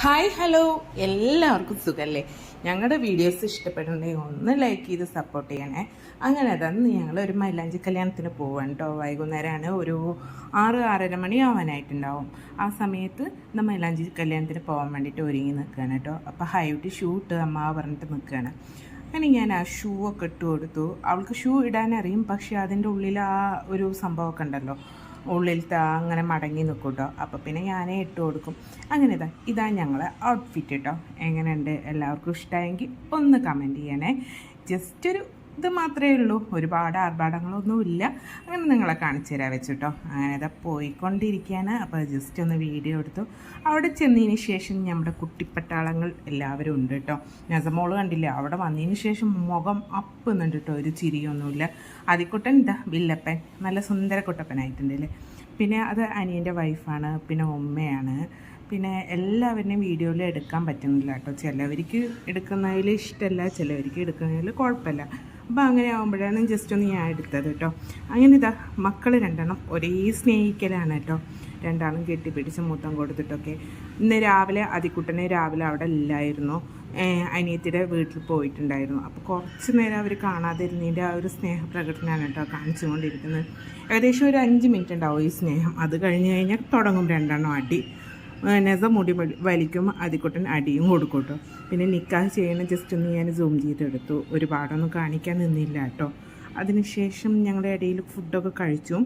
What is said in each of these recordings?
Hi hello എല്ലാവർക്കും സുഖമല്ലേ ഞങ്ങളുടെ വീഡിയോസ് ഇഷ്ടപ്പെടുന്നുണ്ടെങ്കിൽ ഒന്ന് ലൈക്ക് ചെയ്ത് സപ്പോർട്ട് ചെയ്യണേ. അങ്ങനെ തന്ന് ഞങ്ങൾ ഒരു മൈലാഞ്ചി കല്യാണത്തിന് പോവാണ് കേട്ടോ വൈകുന്നേരമാണ് ഒരു ആറ് ആറര മണി ആവാനായിട്ടുണ്ടാവും. ആ സമയത്ത് ഇന്ന് മൈലാഞ്ചി കല്യാണത്തിന് പോകാൻ വേണ്ടിയിട്ട് ഒരുങ്ങി നിൽക്കുകയാണ് കേട്ടോ അപ്പോൾ ഹൈവിട്ട് ഷൂ ഇട്ട് അമ്മ പറഞ്ഞിട്ട് നിൽക്കുകയാണ് അങ്ങനെ ഞാൻ ആ ഷൂ ഒക്കെ ഇട്ട് കൊടുത്തു. അവൾക്ക് ഷൂ ഇടാനറിയും പക്ഷേ അതിന്റെ ഉള്ളിൽ ആ ഒരു സംഭവമൊക്കെ ഉണ്ടല്ലോ. ഉള്ളിലത്തെ അങ്ങനെ മടങ്ങി നിൽക്കും കേട്ടോ അപ്പോൾ പിന്നെ ഞാനേ ഇട്ട് കൊടുക്കും. അങ്ങനെ ഇതാ ഇതാ ഞങ്ങളെ ഔട്ട്ഫിറ്റ് കേട്ടോ എങ്ങനെയുണ്ട്? എല്ലാവർക്കും ഇഷ്ടമായെങ്കിൽ ഒന്ന് കമന്റ് ചെയ്യണേ. ജസ്റ്റ് ഒരു ഇത് മാത്രമേ ഉള്ളൂ. ഒരുപാട് ആർഭാടങ്ങളൊന്നുമില്ല. അങ്ങനെ നിങ്ങളെ കാണിച്ചു തരാൻ വെച്ചിട്ടോ. അങ്ങനെ ഇതാ പോയിക്കൊണ്ടിരിക്കുകയാണ്. അപ്പോൾ ജസ്റ്റ് ഒന്ന് വീഡിയോ എടുത്തു. അവിടെ ചെന്നതിന് ശേഷം നമ്മുടെ കുട്ടിപ്പട്ടാളങ്ങൾ എല്ലാവരും ഉണ്ട് കേട്ടോ. നസമോൾ കണ്ടില്ല? അവിടെ വന്നതിന് ശേഷം മുഖം അപ്പുന്നുണ്ട് കേട്ടോ. ഒരു ചിരിയൊന്നുമില്ല. അതിക്കുട്ടൻ ഇതാ വില്ലപ്പൻ. നല്ല സുന്ദര കുട്ടപ്പനായിട്ടുണ്ട് അല്ലേ പിന്നെ അത് അനിയന്റെ വൈഫാണ് പിന്നെ ഉമ്മയാണ്. പിന്നെ എല്ലാവരുടെയും വീഡിയോയിൽ എടുക്കാൻ പറ്റുന്നില്ല കേട്ടോ. ചിലവർക്ക് എടുക്കുന്നതിൽ ഇഷ്ടമല്ല. ചിലവർക്ക് എടുക്കുന്നതിൽ കുഴപ്പമില്ല. അപ്പോൾ അങ്ങനെ ആകുമ്പോഴാണ് ജസ്റ്റ് ഒന്ന് ഞാൻ എടുത്തത് കേട്ടോ അങ്ങനെ ഇതാ മക്കൾ രണ്ടെണ്ണം ഒരേ സ്നേഹിക്കലാണ് കേട്ടോ രണ്ടാളും കെട്ടിപ്പിടിച്ച് മൂത്തം കൊടുത്തിട്ടൊക്കെ. ഇന്ന് രാവിലെ അതിക്കുട്ടനെ രാവിലെ അവിടെ ഇല്ലായിരുന്നു. അനിയത്തിയുടെ വീട്ടിൽ പോയിട്ടുണ്ടായിരുന്നു. അപ്പോൾ കുറച്ച് നേരം അവർ കാണാതിരുന്നതിന്റെ ആ ഒരു സ്നേഹപ്രകടനമാണ് കേട്ടോ കാണിച്ചുകൊണ്ടിരിക്കുന്നത്. ഏകദേശം ഒരു അഞ്ച് മിനിറ്റ് ഉണ്ടാവും ഈ സ്നേഹം. അത് കഴിഞ്ഞ് കഴിഞ്ഞാൽ തുടങ്ങും രണ്ടെണ്ണം അടി. നെസ മുടി വലിക്കും അതിക്കുട്ടൻ അടിയും കൊടുക്കും കേട്ടോ പിന്നെ നിക്കാഹ് ചെയ്യണ ജസ്റ്റ് ഒന്ന് ഞാൻ സൂം ചെയ്തെടുത്തു. ഒരുപാടൊന്നും കാണിക്കാൻ നിന്നില്ല കേട്ടോ അതിനുശേഷം ഞങ്ങളുടെ ഇടയിൽ ഫുഡൊക്കെ കഴിച്ചു.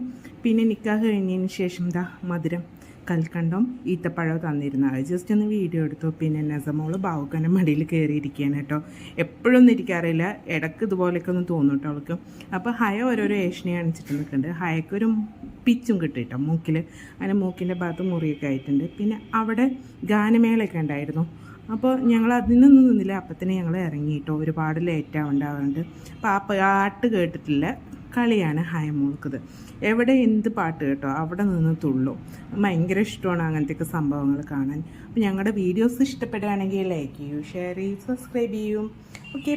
പിന്നെ നിക്കാഹ് കഴിഞ്ഞതിന് ശേഷം ദാ മധുരം. കൽക്കണ്ടം ഈത്തപ്പഴം തന്നിരുന്നത് ജസ്റ്റ് ഒന്ന് വീഡിയോ എടുത്തു. പിന്നെ നെസമോൾ ബാവുക്കന്റെ മടിയിൽ കയറിയിരിക്കുകയാണ് കേട്ടോ. എപ്പോഴൊന്നും ഇരിക്കാറില്ല ഇടയ്ക്ക് ഇതുപോലെയൊക്കെ ഒന്ന് തോന്നും കേട്ടോ അവൾക്ക്. അപ്പോൾ ഹയ ഓരോരോ ഏഷണി കാണിച്ചിട്ട് നിൽക്കുന്നുണ്ട്. ഹയക്കൊരു പിച്ചും കിട്ടും കേട്ടോ മൂക്കിൽ അങ്ങനെ മൂക്കിന്റെ ഭാഗത്ത് മുറിയൊക്കെ ആയിട്ടുണ്ട്. പിന്നെ അവിടെ ഗാനമേളയൊക്കെ ഉണ്ടായിരുന്നു. അപ്പോൾ ഞങ്ങൾ അതിനൊന്നും നിന്നില്ല. അപ്പത്തിന് ഞങ്ങൾ ഇറങ്ങി കേട്ടോ. ഒരുപാട് ലേറ്റ് അപ്പോൾ ആ പാട്ട് കേട്ടിട്ടില്ല. കളിയാണ് ഹയമോൾക്കത്. എവിടെ എന്ത് പാട്ട് കേട്ടോ അവിടെ നിന്ന് തുള്ളും. ഭയങ്കര ഇഷ്ടമാണ് അങ്ങനത്തെയൊക്കെ സംഭവങ്ങൾ കാണാൻ. അപ്പോൾ ഞങ്ങളുടെ വീഡിയോസ് ഇഷ്ടപ്പെടുകയാണെങ്കിൽ ലൈക്ക് ചെയ്യൂ ഷെയർ ചെയ്യൂ സബ്സ്ക്രൈബ് ചെയ്യൂ. ഓക്കെ